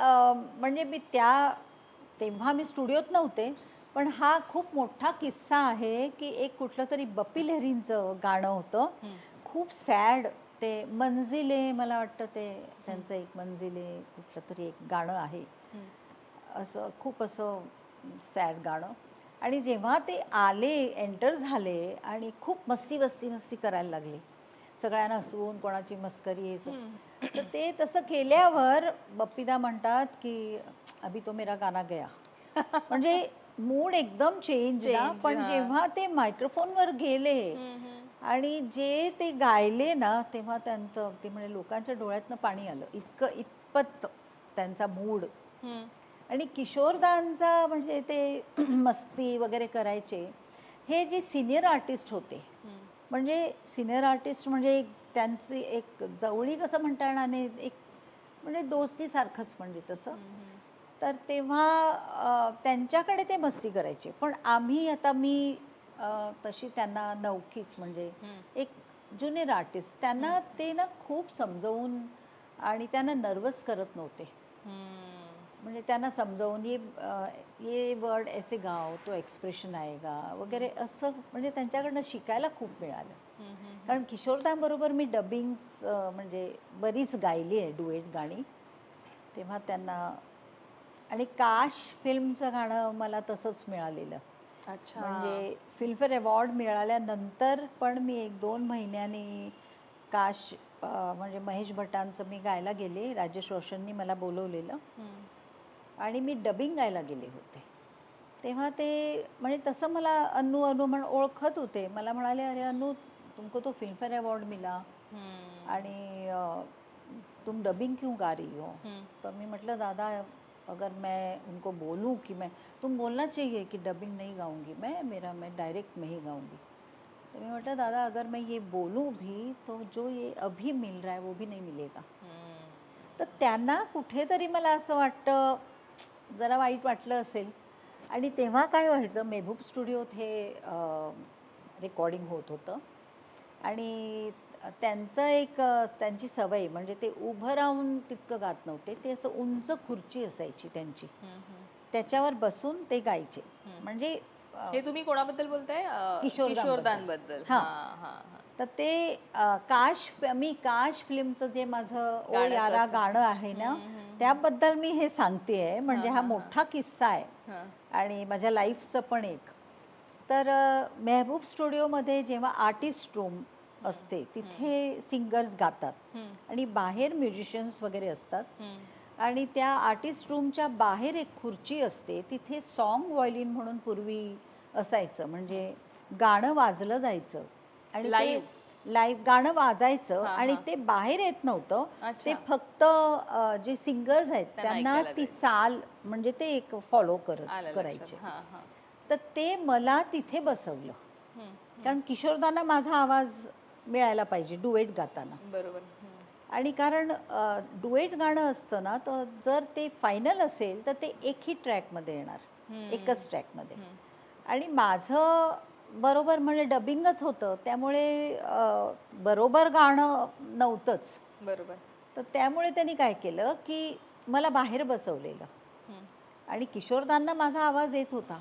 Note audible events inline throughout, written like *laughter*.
म्हणजे मी त्या तेव्हा मी स्टुडिओत नव्हते पण हा खूप मोठा किस्सा आहे की एक कुठलं तरी बप्पी लहरींचं गाणं होतं. खूप सॅड ते मंजिले मला वाटतं ते त्यांचं एक मंजिले कुठलं तरी एक गाणं आहे. असं खूप असं सॅड गाणं. आणि जेव्हा ते आले एंटर झाले आणि खूप मस्ती मस्ती मस्ती करायला लागले. सगळ्यांना हसवून कोणाची मस्करी हे. हम्म. तर ते तसं केल्यावर बप्पीदा म्हणतात की अभि तो मेरा गाना गया *laughs* म्हणजे मूड एकदम चेंज पण. जेव्हा ते मायक्रोफोनवर गेले. आणि जे ते गायले ना तेव्हा त्यांचं अगदी म्हणजे लोकांच्या डोळ्यातनं पाणी आलं इतकं इतपत त्यांचा मूड. आणि किशोरदांचा म्हणजे ते *clears throat* मस्ती वगैरे करायचे हे जे सिनियर आर्टिस्ट होते. म्हणजे सिनियर आर्टिस्ट म्हणजे एक त्यांची एक जवळी कसं म्हणता येणार नाही एक म्हणजे दोस्तीसारखंच म्हणजे तसं. तर तेव्हा त्यांच्याकडे ते मस्ती करायचे पण आम्ही आता मी तशी त्यांना नवखीच म्हणजे. एक ज्युनियर आर्टिस्ट त्यांना ते ना खूप समजवून आणि त्यांना नर्वस करत नव्हते. म्हणजे त्यांना समजावून ये ये वर्ड ऐसे गाव तो एक्सप्रेशन आएगा वगैरे असं म्हणजे त्यांच्याकडनं शिकायला खूप मिळालं. कारण किशोरदांबरोबर मी डबिंग्स म्हणजे बरीच गायली आहे डुएट गाणी. तेव्हा त्यांना आणि काश फिल्मचं गाणं मला तसंच मिळालेलं. अच्छा. म्हणजे फिल्मफेअर अवॉर्ड मिळाल्यानंतर पण मी एक दोन महिन्यांनी काश म्हणजे महेश भटांचं मी गायला गेले राजेश रोशननी मला बोलवलेलं. आणि मी डबिंग गायला गेले होते तेव्हा ते म्हणजे तसं मला अनु अनु म्हण ओळखत होते मला म्हणाले अरे अनु तुमको तो फिल्मफेअर अवॉर्ड मिला. आणि तुम डबिंग क्यों गा रही हो हम्म. तो मैं मतलब दादा अगर मैं उनको बोलूं कि मैं तुम बोलना चाहिए कि डबिंग नहीं गाऊंगी मैं मेरा मैं डायरेक्ट में ही गाऊंगी तो मैं मतलब दादा अगर मैं ये बोलूं भी तो जो ये अभी मिल रहा है वो भी नहीं मिलेगा. तर त्यांना कुठेतरी मला असं वाटतं जरा वाईट वाटलं असेल आणि तेव्हा काय व्हायचं मेहबूब स्टुडिओत हे रेकॉर्डिंग होत होतं आणि त्यांचं एक त्यांची सवय म्हणजे ते उभं राहून तितकं गात नव्हते ते असं उंच खुर्ची असायची त्यांची. त्याच्यावर बसून ते गायचे. म्हणजे हे तुम्ही कोणाबद्दल बोलताय हा. हा हा हा तर ते काश मी काश फिल्मचं जे माझं ओ गाणं यारा? गाणं आहे ना. त्याबद्दल मी हे सांगतेय म्हणजे हा. मोठा किस्सा आहे. आणि माझ्या लाईफचं पण एक तर मेहबूब स्टुडिओमध्ये जेव्हा आर्टिस्ट रूम असते तिथे सिंगर्स गातात. आणि बाहेर म्युझिशियन्स वगैरे असतात. आणि त्या आर्टिस्ट रूमच्या बाहेर एक खुर्ची असते तिथे सॉन्ग व्हायलिन म्हणून पूर्वी असायचं म्हणजे गाणं वाजलं जायचं आणि Live? लाईव्ह गाणं वाजायचं हा, आणि हा. ते बाहेर येत नव्हतं अच्छा. ते फक्त अ, जे सिंगर्स आहेत त्यांना त्यांना ऐकायला ती द्यायचं. चाल म्हणजे ते एक फॉलो करत करायचे लक्षात हा हा तर ते मला तिथे बसवलं हम्म. कारण किशोरदांना माझा आवाज मिळायला पाहिजे डुएट गाताना बरोबर हम्म. आणि कारण डुएट गाणं असतं ना तर जर ते फायनल असेल तर ते एकही ट्रॅकमध्ये येणार हम्म. एकच ट्रॅकमध्ये हम्म. आणि माझं बरोबर म्हणजे डबिंगच होतं त्यामुळे बरोबर गाणं नव्हतंच बरोबर तर त्यामुळे त्यांनी काय केलं की मला बाहेर बसवलेलं. आणि किशोरदांना माझा आवाज येत होता.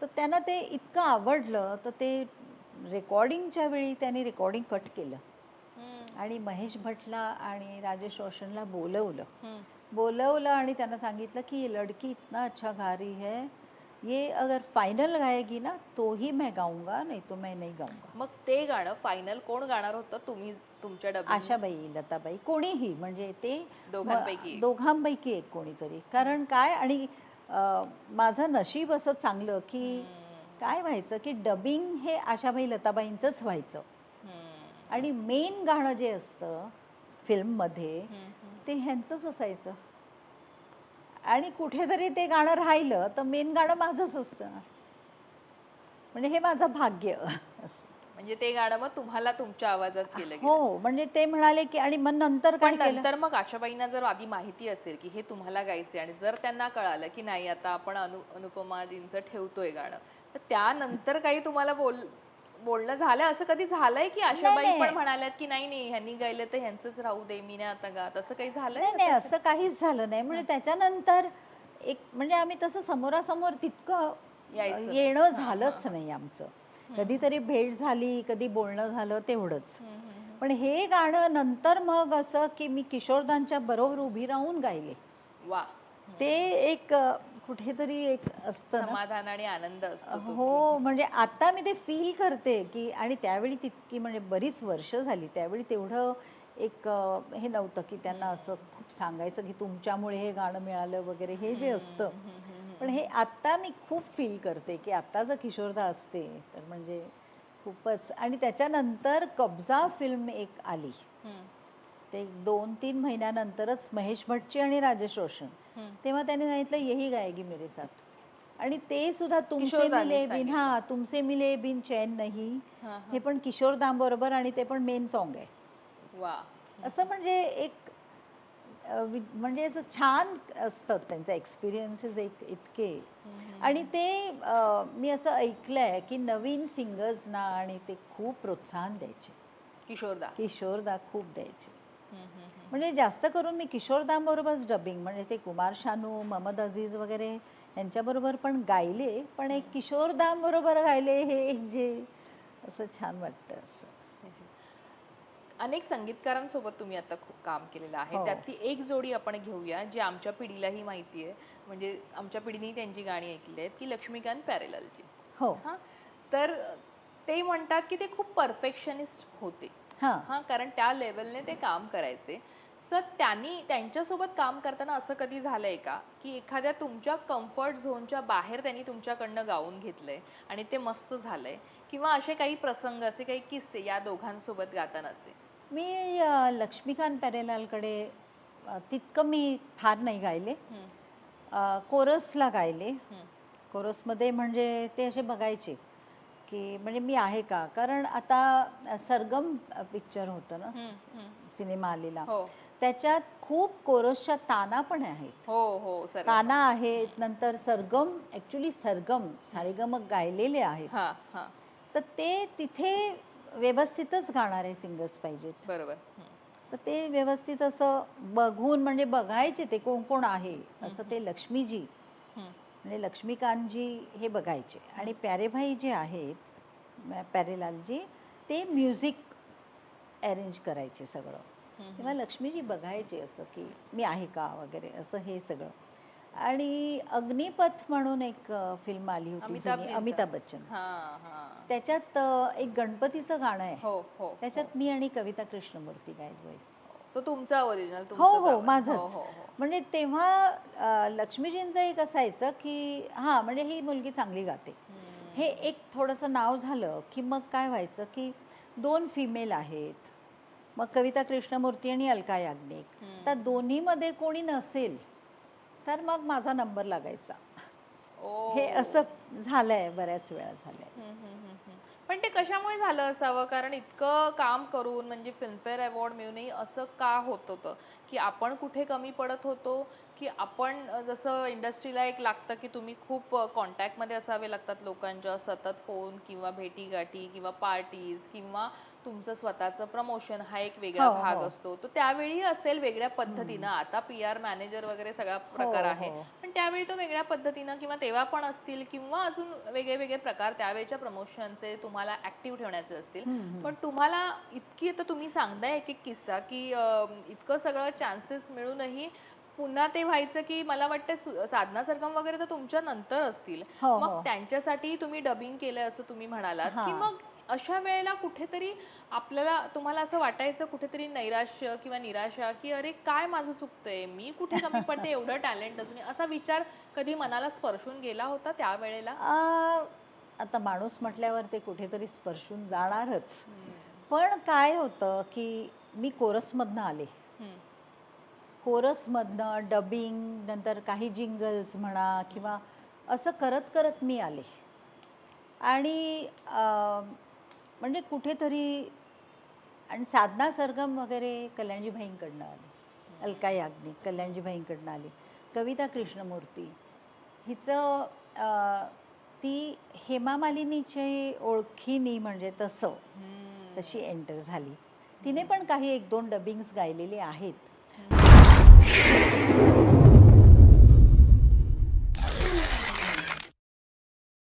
तर त्यांना ते इतकं आवडलं तर ते रेकॉर्डिंगच्या वेळी त्यांनी रेकॉर्डिंग कट केलं. आणि महेश भटला आणि राजेश रोशनला बोलवलं. बोलवलं आणि त्यांना सांगितलं की लड़की इतना अच्छा गा रही है ये अगर फाइनल गाएगी ना तो ही मैं गाऊंगा नहीं तो मैं नहीं गाऊंगा। मग ते गाणं फायनल कोण गाणार होतं? तुम्ही तुमच्या आशाबाई लताबाई कोणीही म्हणजे ते दोघांपैकी. दोघांपैकी एक कोणीतरी. कारण काय आणि अं, माझं नशीब असं चांगलं की काय व्हायचं की डबिंग हे आशाबाई लताबाईंचंच व्हायचं. आणि मेन गाणं जे असतं फिल्ममध्ये ते ह्यांचंच असायचं. आणि कुठेतरी ते गाणं राहिलं तर मेन गाणं माझंच असतं म्हणजे हे माझं भाग्य. म्हणजे ते गाणं मग तुम्हाला तुमच्या आवाजात केलं गेलं. हो म्हणजे ते म्हणाले की आणि मग नंतर काय नंतर मग आशाबाईंना जर आधी माहिती असेल की हे तुम्हाला गायचे आणि जर त्यांना कळालं की नाही आता आपण अनु अनुपमाजींचं ठेवतोय गाणं तर त्यानंतर काही तुम्हाला बोल बोलणं झालंय असं कधी झालंय की नाही, आशाबाई पण नाही. म्हणाल्यात की नाही नाही ह्यांनी गायलं तर ह्यांचंच राहू दे मी नाही आता गात. असं काही झालंय नाही नाही असं? असं काहीच झालं नाही. म्हणजे त्याच्यानंतर एक म्हणजे आम्ही तसं समोरासमोर तितकं यायचं. येणं हां, झालंच नाही आमचं. कधीतरी भेट झाली कधी बोलणं झालं तेवढंच. हम्म, हम्म, हम्म. पण हे गाणं नंतर मग असं की मी किशोरदांच्या बरोबर उभी राहून गायले. वा. ते एक अ, कुठेतरी एक असतं ना. समाधान आणि आनंद असतो तो हो म्हणजे आता मी ते फील करते की आणि त्यावेळी तितकी म्हणजे बरीच वर्ष झाली त्यावेळी तेवढं एक अ, हे नव्हतं की त्यांना असं खूप सांगायचं की तुमच्यामुळे हे गाणं मिळालं वगैरे हे जे असतं. हम्म, हम्म, हम्म, पण हे आता मी खूप फील करते की आता जर किशोरदा असते तर म्हणजे खूपच. आणि त्याच्यानंतर कब्जा फिल्म एक आली. हम्म, ते दोन तीन महिन्यानंतरच महेश भट्टची आणि राजेश रोशन. तेव्हा त्याने सांगितलं यही गाएगी मेरे साथ. आणि ते सुद्धा तुमसे मिले बिन. हा तुमसे मिले बिन चैन नाही. हा, पण किशोरदाम बरोबर आणि ते पण मेन सॉन्ग आहे. वा असं म्हणजे एक म्हणजे असं छान असतात त्यांचे एक्सपिरियन्सेस एक इतके. आणि ते मी असं ऐकलंय की नवीन सिंगर्सना आणि ते खूप प्रोत्साहन द्यायचे. किशोरदा. किशोरदा खूप द्यायचे. म्हणजे जास्त करून मी किशोरदांबरोबरच डबिंग म्हणजे ते कुमार शानू मोहम्मद अझीज वगैरे यांच्याबरोबर पण गायले पण एक किशोरदांबरोबर गायले हे एक जे असं छान वाटतं असं. अनेक संगीतकारांसोबत तुम्ही आता खूप काम केलेलं आहे. हो. त्यातली एक जोडी आपण घेऊया जी आमच्या पिढीलाही माहिती आहे. म्हणजे आमच्या पिढीने त्यांची गाणी ऐकली आहेत की लक्ष्मीकांत प्यारेलालची हो. हा. तर ते म्हणतात की ते खूप परफेक्शनिस्ट होते. हां. हा कारण त्या लेवलने ते काम करायचे. सर त्यांनी त्यांच्यासोबत काम करताना असं कधी झालंय का की एखाद्या तुमच्या कम्फर्ट झोनच्या बाहेर त्यांनी तुमच्याकडनं गाऊन घेतलंय आणि ते मस्त झालंय? किंवा असे काही प्रसंग असे काही किस्से या दोघांसोबत गातानाचे? मी लक्ष्मीकांत प्यारेलालकडे अ, तितकं मी फार नाही गायले. कोरसला गायले. कोरसमध्ये म्हणजे ते असे बघायचे. की म्हणजे मी आहे का? कारण आता सरगम पिक्चर होतं ना. सिनेमा आलेला. हो. त्याच्यात खूप कोरसच्या ताना पण आहेत. हो हो ताना आहेत नंतर सरगम ॲक्च्युली सरगम सारेगम गायलेले आहेत. तर ते तिथे व्यवस्थितच गाणारे सिंगर्स पाहिजेत. बरोबर. तर ते व्यवस्थित असं बघून म्हणजे बघायचे ते कोण कोण आहे? असं ते लक्ष्मीजी. म्हणजे लक्ष्मीकांतजी हे बघायचे. आणि प्यारेभाई जे आहेत प्यारेलालजी ते म्युझिक अरेंज करायचे सगळं. तेव्हा लक्ष्मीजी बघायचे असं की मी आहे का वगैरे असं हे सगळं. आणि अग्निपथ म्हणून एक फिल्म आली होती अमिताभ बच्चन. हा हा. त्याच्यात एक गणपतीचं गाणं आहे. हो हो त्याच्यात मी आणि कविता कृष्णमूर्ती गायलोय. तो तुमचा ओरिजिनल हो हो माझंच. हो हो हो. म्हणजे तेव्हा लक्ष्मीजींचं एक असायचं की हां म्हणजे ही मुलगी चांगली गाते. हे एक थोडंसं नाव झालं की मग काय व्हायचं की दोन फिमेल आहेत. मग कविता कृष्णमूर्ती आणि अलका याज्ञिक. तर दोन्हीमध्ये कोणी नसेल तर मग माझा नंबर लागायचा. हे असं झालंय बऱ्याच वेळा झालंय. पण ते कशामुळे झालं असावं? कारण इतकं काम करून म्हणजे फिल्मफेअर अवॉर्ड मिळूनही असं का होत होतं? की आपण कुठे कमी पडत होतो? की आपण जसं इंडस्ट्रीला एक लागतं की तुम्ही खूप कॉन्टॅक्टमध्ये असावे लागतात लोकांच्या सतत फोन किंवा भेटीगाठी किंवा पार्टीज किंवा तुमचं स्वतःचं प्रमोशन हा एक वेगळा हो, भाग हो. असतो तो त्यावेळी असेल वेगळ्या पद्धतीनं आता पी आर मॅनेजर वगैरे सगळा प्रकार आहे हो. पण त्यावेळी तो वेगळ्या पद्धतीनं किंवा तेव्हा पण असतील किंवा अजून वेगळे वेगळे प्रकार त्यावेळेच्या प्रमोशनचे तुम्हाला ऍक्टिव्ह ठेवण्याचे असतील. पण तुम्हाला इतकी आता तुम्ही सांगताय एक एक किस्सा की अं, इतकं सगळं चान्सेस मिळूनही पुन्हा ते व्हायचं की मला वाटतं सु- साधना सरगम वगैरे तर तुमच्या नंतर असतील हो, मग हो. त्यांच्यासाठी तुम्ही डबिंग केलं असं तुम्ही म्हणालात की हां. मग अशा वेळेला कुठेतरी आपल्याला तुम्हाला असं वाटायचं कुठेतरी नैराश्य किंवा निराशा की अरे काय माझं चुकतंय? मी कुठे कमी पडते? एवढं टॅलेंट असून असा विचार कधी मनाला स्पर्शून गेला होता त्यावेळेला? आता माणूस म्हटल्यावर ते कुठेतरी स्पर्शून जाणारच. पण काय होतं की मी कोरसमधनं आले. कोरसमधनं डबिंग नंतर काही जिंगल्स म्हणा किंवा असं करत करत मी आले. आणि म्हणजे कुठेतरी आणि साधना सरगम वगैरे कल्याणजी भाईंकडनं आले अलका याज्ञिक कल्याणजी भाईंकडनं आली. कविता कृष्णमूर्ती. हिचं ती हेमा मालिनीची ओळखीनी म्हणजे तसं. तशी एंटर झाली. तिने पण काही एक दोन डबिंग्स गायलेले आहेत.